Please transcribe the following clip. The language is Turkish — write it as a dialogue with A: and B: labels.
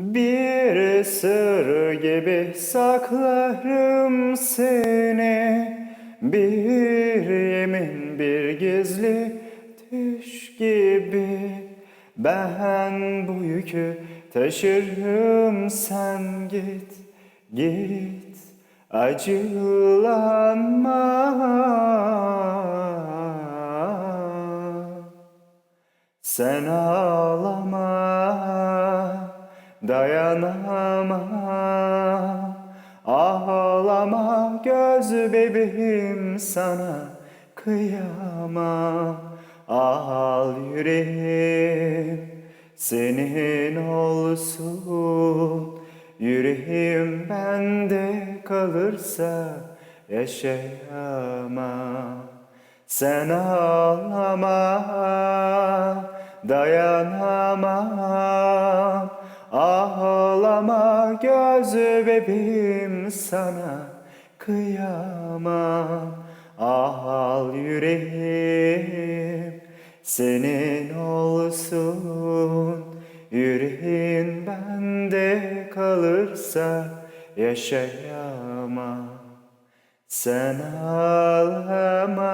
A: Bir sır gibi saklarım seni. Bir yemin bir gizli düş gibi. Ben bu yükü taşırım sen git git. Acılanma. Sen ağlama, dayanamam. Ağlama göz bebeğim sana kıyamam. Al yüreğim senin olsun. Yüreğim bende kalırsa yaşayamam. Sen ağlama, dayanamam. Göz bebeğim sana kıyamam. Al yüreğim senin olsun. Yüreğin bende kalırsa yaşayamam. Sen ağlama